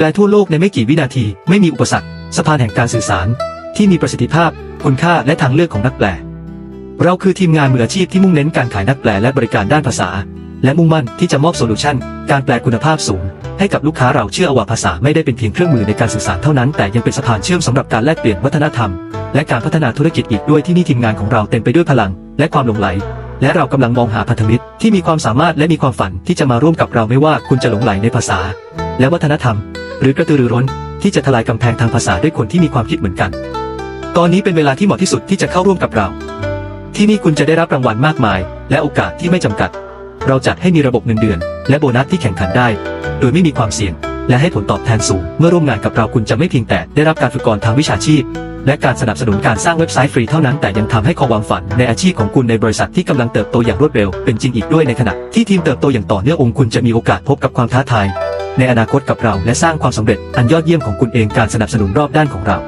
แปลทั่วโลกในไม่กี่วินาที ไม่มีอุปสรรคสะพานแห่งการสื่อสาร ที่มีประสิทธิภาพ คุณค่าและทางเลือกของนักแปล เราคือทีมงานมืออาชีพที่มุ่งเน้นการขายนักแปลและบริการด้านภาษา และมุ่งมั่นที่จะมอบโซลูชันการแปลคุณภาพสูง ให้กับลูกค้าเราเชื่อว่าภาษาไม่ได้เป็นเพียงเครื่องมือในการสื่อสารเท่านั้น แต่ยังเป็นสะพานเชื่อมสำหรับการแลกเปลี่ยนวัฒนธรรม และการพัฒนาธุรกิจอีกด้วยที่นี่ทีมงานของเราเต็มไปด้วยพลัง และความหลงไหลและเรากำลังมองหาพันธมิตรที่มีความสามารถและมีความฝันที่จะมาร่วมกับเราไม่ว่าคุณจะหลงไหลในภาษา และวัฒนธรรม หรือกระตือรือร้น ที่จะทลายกำแพงทางภาษาด้วยคนที่มีความคิดเหมือนกัน ตอนนี้เป็นเวลาที่เหมาะที่สุดที่จะเข้าร่วมกับเรา ที่นี่คุณจะได้รับรางวัลมากมาย และโอกาสที่ไม่จำกัด เราจัดให้มีระบบเงินเดือน และโบนัสที่แข่งขันได้ โดยไม่มีความเสี่ยง และให้ผลตอบแทนสูง เมื่อร่วมงานกับเราคุณจะไม่เพียงแต่ได้รับการฝึกกรทางวิชาชีพ และการสนับสนุนการสร้างเว็บไซต์ฟรีเท่านั้นแต่ยังทำให้ความหวังฝันในอาชีพของคุณในบริษัทที่กำลังเติบโตอย่างรวดเร็ว เป็นจริงอีกด้วยในขณะที่ทีมเติบโตอย่างต่อเนื่ององค์คุณจะมีโอกาสพบกับความท้าทาย ในอนาคตกับเราและสร้างความสำเร็จอันยอดเยี่ยมของคุณเองการสนับสนุนรอบด้านของเรา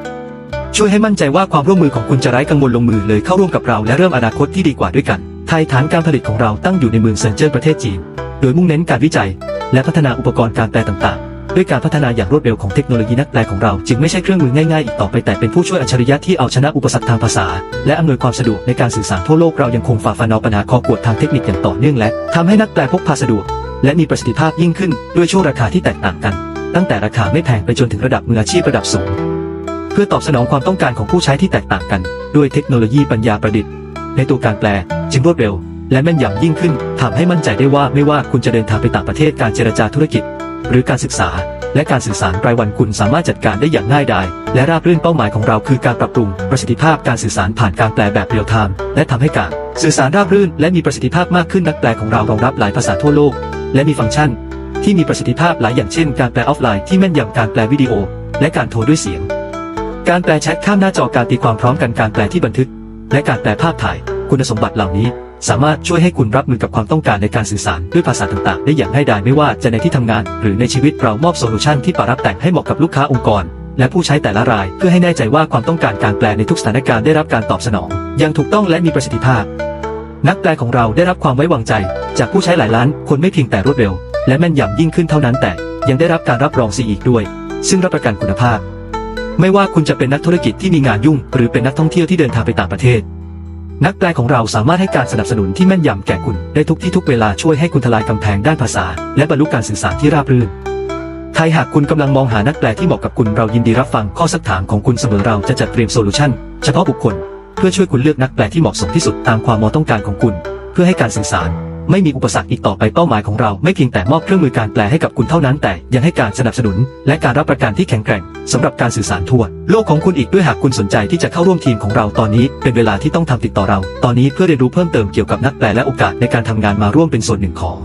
ช่วยให้มั่นใจว่าความร่วมมือของคุณจะไร้กังวลลงมือเลยเข้าร่วมกับเราและเริ่มอนาคตที่ดีกว่าด้วยกัน ไทยฐานการผลิตของเราตั้งอยู่ในเมืองเซินเจิ้นประเทศจีน โดยมุ่งเน้นการวิจัย และพัฒนาอุปกรณ์การแปลต่างๆ ด้วยการพัฒนาอย่างรวดเร็วของเทคโนโลยีนักแปลของเรา จึงไม่ใช่เครื่องมือง่ายๆอีกต่อไปแต่เป็นผู้ช่วยอัจฉริยะที่เอาชนะอุปสรรคทางภาษา และอำนวยความสะดวกในการสื่อสารทั่วโลกเรายังคงฝ่าฟันเอาปัญหาคอกวดทางเทคนิคอย่างต่อเนื่องและทำให้นักแปลพกพาสะดวก และมีประสิทธิภาพยิ่งขึ้นด้วยช่วงราคาที่แตกต่างกัน ตั้งแต่ราคาไม่แพงไปจนถึงระดับมืออาชีพระดับสูง เพื่อตอบสนองความต้องการของผู้ใช้ที่แตกต่างกัน ด้วยเทคโนโลยีปัญญาประดิษฐ์ ในตัวการแปลจึงรวดเร็ว และแม่นยำยิ่งขึ้นทำให้มั่นใจได้ว่าไม่ว่าคุณจะเดินทางไปต่างประเทศการเจรจาธุรกิจ หรือการศึกษา และการสื่อสารรายวันคุณสามารถจัดการได้อย่างง่ายดายและราบรื่นเป้าหมายของเราคือการปรับปรุงประสิทธิภาพการสื่อสารผ่านการแปลแบบเรียลไทม์และทำให้การสื่อสารราบรื่นและมีประสิทธิภาพมากขึ้นนักแปลของเรารองรับหลายภาษาทั่วโลก และมีฟังก์ชัน ที่มีประสิทธิภาพหลายอย่างเช่น การแปลออฟไลน์ที่แม่นยำการแปลวิดีโอ และการโทรด้วยเสียง การแปลแชทข้ามหน้าจอการตีความพร้อมกันการแปลที่บันทึก และการแปลภาพถ่าย คุณสมบัติเหล่านี้ สามารถช่วยให้คุณรับมือกับความต้องการในการสื่อสารด้วยภาษาต่างๆ ได้อย่างง่ายดายไม่ว่าจะในที่ทำงาน หรือในชีวิตเรามอบโซลูชันที่ปรับแต่งให้เหมาะกับลูกค้าองค์กรและผู้ใช้แต่ละรายเพื่อให้แน่ใจว่าความต้องการการแปลในทุกสถานการณ์ได้รับการตอบสนองอย่างถูกต้องและมีประสิทธิภาพ นักแปลของเราได้รับความไว้วางใจ จากผู้ใช้หลายล้านคนไม่เพียงแต่รวดเร็ว และแม่นยำยิ่งขึ้นเท่านั้นแต่ยังได้รับการรับรองซีอีกด้วย ซึ่งรับประกันคุณภาพ ไม่ว่าคุณจะเป็นนักธุรกิจที่มีงานยุ่ง หรือเป็นนักท่องเที่ยวที่เดินทางไปต่างประเทศ นักแปลของเราสามารถให้การสนับสนุนที่แม่นยำแก่คุณได้ทุกที่ทุกเวลาช่วยให้คุณทลายกำแพงด้านภาษา และบรรลุการสื่อสารที่ราบรื่นไทยหากคุณกำลังมองหานักแปลที่เหมาะกับคุณเรายินดีรับฟังข้อสักถามของคุณเสมอเราจะจัดเตรียมโซลูชันเฉพาะบุคคล พื่อช่วยคุณเลือกนักแปลที่เหมาะสมที่สุดตามความมาะต้องการของคุณ เพื่อให้การสื่อสาร ไม่มีอุปสรรคอีกต่อไปเป้าหมายของเรา ไม่เพียงแต่มอบเครื่องมือการแปลให้กับคุณเท่านั้น แต่ยังให้การสนับสนุน และการรับประกันที่แข็งแกร่งสำหรับการสื่อสารทั่วโลกของคุณอีกด้วยหากคุณสนใจที่จะเข้าร่วมทีมของเราตอนนี้ เป็นเวลาที่ต้องทำติดต่อเรา ตอนนี้เพื่อเรียนรู้เพิ่มเติมเกี่ยวกับนักแปลและโอกาสในการทำงานมาร่วมเป็นส่วนหนึ่งของ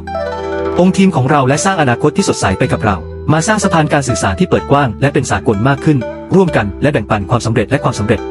องค์ทีมของเราและสร้างอนาคตที่สดใสไปกับเรา มาสร้างสะพานการสื่อสารที่เปิดกว้าง และเป็นสากลมากขึ้น ร่วมกันและแบ่งปันความสำเร็จและความสำเร็จ